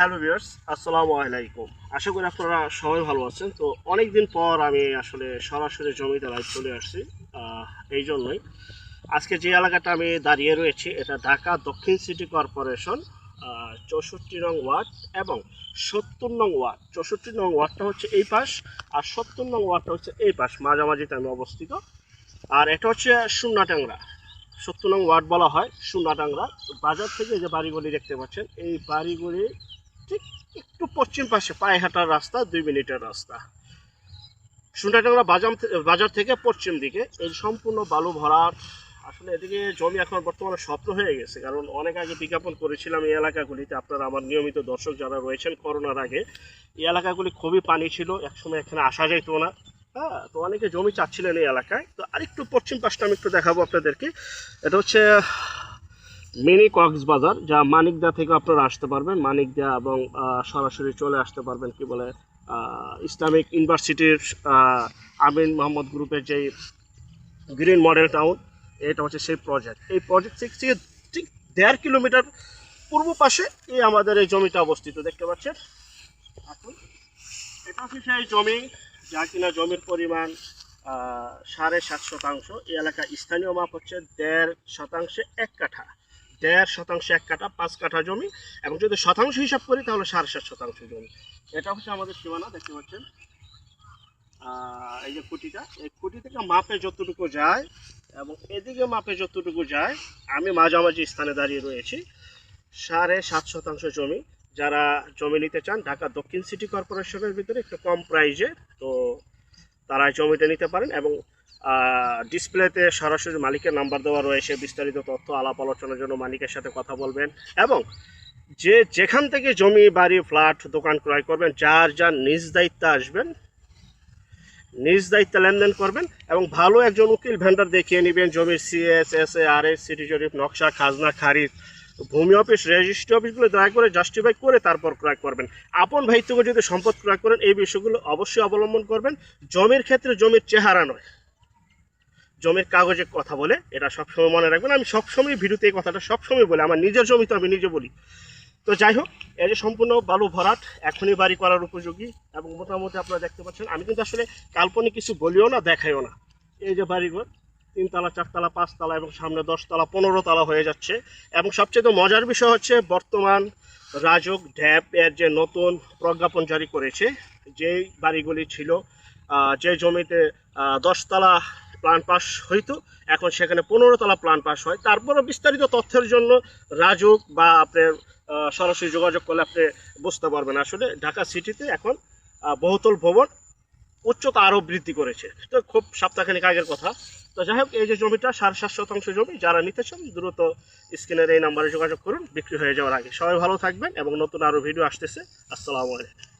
Hello viewers, আসসালামু আলাইকুম। আশা করি আপনারা সবাই ভালো আছেন। তো অনেক দিন পর আমি আসলে সরাসরি জমিতে লাইভ চলে আসছি এই জন্যই। আজকে যে এলাকাটা আমি দাঁড়িয়ে রয়েছি, এটা ঢাকা দক্ষিণ সিটি কর্পোরেশন চৌষট্টি নং ওয়ার্ড এবং সত্তর নং ওয়ার্ড। চৌষট্টি নং ওয়ার্ডটা হচ্ছে এই পাশ, আর সত্তর নং ওয়ার্ডটা হচ্ছে এই পাশ, মাঝামাঝিতে আমি অবস্থিত। আর এটা হচ্ছে সুন্নাটাংরা। সত্তর নং ওয়ার্ড বলা হয় সুন্নাটাংরা। বাজার থেকে যে বাড়িগুলি দেখতে পাচ্ছেন, এই বাড়িগুলি পশ্চিম পাশে পায়ে হাঁটার রাস্তা, দুই মিনিটের রাস্তা। সুন্নাটাংরা বাজার বাজার থেকে পশ্চিম দিকে। এই সম্পূর্ণ বালু ভরাট। আসলে এদিকে জমি এখন বর্তমানে স্বপ্ন হয়ে গেছে, কারণ অনেক আগে বিজ্ঞাপন করেছিলাম এই এলাকাগুলিতে। আপনারা আমার নিয়মিত দর্শক যারা রয়েছেন করোনার আগে, এই এলাকাগুলি খুবই পানি ছিল, একসময় এখানে আসা যেত না। হ্যাঁ তো অনেকে জমি চাচ্ছিলেন এই এলাকায়। তো আরেকটু পশ্চিম পাশটা আমি একটু দেখাবো আপনাদেরকে। এটা হচ্ছে মিনি কক্সবাজার, যা মানিকদা থেকে আপনারা আসতে পারবেন। মানিকদা এবং সরাসরি চলে আসতে পারবেন কি বলে ইসলামিক ইউনিভার্সিটির আমিন মোহাম্মদ গ্রুপের যে গ্রিন মডেল টাউন, এটা হচ্ছে সেই প্রজেক্ট এই প্রজেক্ট থেকে ঠিক দেড় কিলোমিটার পূর্ব পাশে এই আমাদের এই জমিটা অবস্থিত, দেখতে পাচ্ছেন? এখন এটা হচ্ছে সেই জমি, যা কিনা জমির পরিমাণ সাড়ে সাত শতাংশ। এই এলাকা স্থানীয় মাপ হচ্ছে দেড় শতাংশে এক কাঠা। দেড় শতাংশে এক কাঠা, পাঁচ কাঠা জমি এবং যদি শতাংশ হিসাব করি তাহলে সাড়ে সাত শতাংশ জমি। এটা হচ্ছে আমাদের সীমানা, দেখতে পাচ্ছেন। এই যে খুঁটিটা, এই খুঁটি থেকে মাপে যতটুকু যায় এবং এদিকে মাপে যতটুকু যায়, আমি মাঝামাঝি স্থানে দাঁড়িয়ে রয়েছি। সাড়ে সাত শতাংশ জমি, যারা জমি নিতে চান, ঢাকা দক্ষিণ সিটি কর্পোরেশনের ভিতরে একটু কম প্রাইজে, তো তারা জমিটা নিতে পারেন এবং ডিসপ্লেতে সরাসরি মালিকের নাম্বার দেওয়া রয়েছে, বিস্তারিত তথ্য, আলাপ আলোচনার জন্য মালিকের সাথে কথা বলবেন। এবং যে যেখান থেকে জমি, বাড়ি ফ্ল্যাট দোকান ক্রয় করবেন, যার যার নিজ দায়িত্বে আসবেন, নিজ দায়িত্বে লেনদেন করবেন এবং ভালো একজন উকিল ভেন্ডার দেখিয়ে নেবেন, জমির CS S A R S city জরিপ নকশা, খাজনা, খারিজ, ভূমি অফিস রেজিস্ট্রি অফিসগুলো দয়া করে জাস্টিফাই করে তারপর ক্রয় করবেন। আপন ভাই থেকে যদি সম্পদ ক্রয় করেন, এই বিষয়গুলো অবশ্যই অবলম্বন করবেন। জমির ক্ষেত্রে জমির চেহারা নয়। জমির কাগজে কথা বলে, এটা সবসময় মনে রাখবেন। আমি সবসময় ভিডিওতে এই কথাটা সবসময় বলি, আমার নিজের জমি তো আমি নিজে বলি। তো যাই হোক, এই যে সম্পূর্ণ বালু ভরাট, এখনই বাড়ি করার উপযোগী এবং মোটামুটি আপনারা দেখতে পাচ্ছেন, আমি কিন্তু আসলে কাল্পনিক কিছু বলিও না, দেখাইও না। এই যে বাড়িঘর, তিনতলা, চারতলা, পাঁচতলা এবং সামনে দশতলা পনেরো তলা হয়ে যাচ্ছে। এবং সবচেয়ে মজার বিষয় হচ্ছে বর্তমান রাজক ড্যাব এর যে নতুন প্রজ্ঞাপন জারি করেছে, যেই বাড়িগুলি ছিল যে জমিতে দশতলা প্ল্যান পাস হইতো। এখন সেখানে পনেরো তলা প্ল্যান পাস হয়। তারপরে বিস্তারিত তথ্যের জন্য রাজুক বা আপনার সরাসরি যোগাযোগ করলে আপনি বুঝতে পারবেন। আসলে ঢাকা সিটিতে এখন বহুতল ভবন উচ্চতা আরও বৃদ্ধি করেছে। তো খুব সপ্তাহখানিক আগের কথা। তো যাই হোক, এই যে জমিটা, সাড়ে সাত শতাংশ জমি, যারা নিতে চান দ্রুত স্ক্রিনের এই নাম্বারে যোগাযোগ করুন। বিক্রি হয়ে যাওয়ার আগে সবাই ভালো থাকবেন এবং নতুন আরও ভিডিও আসতেছে। আসসালামু আলাইকুম।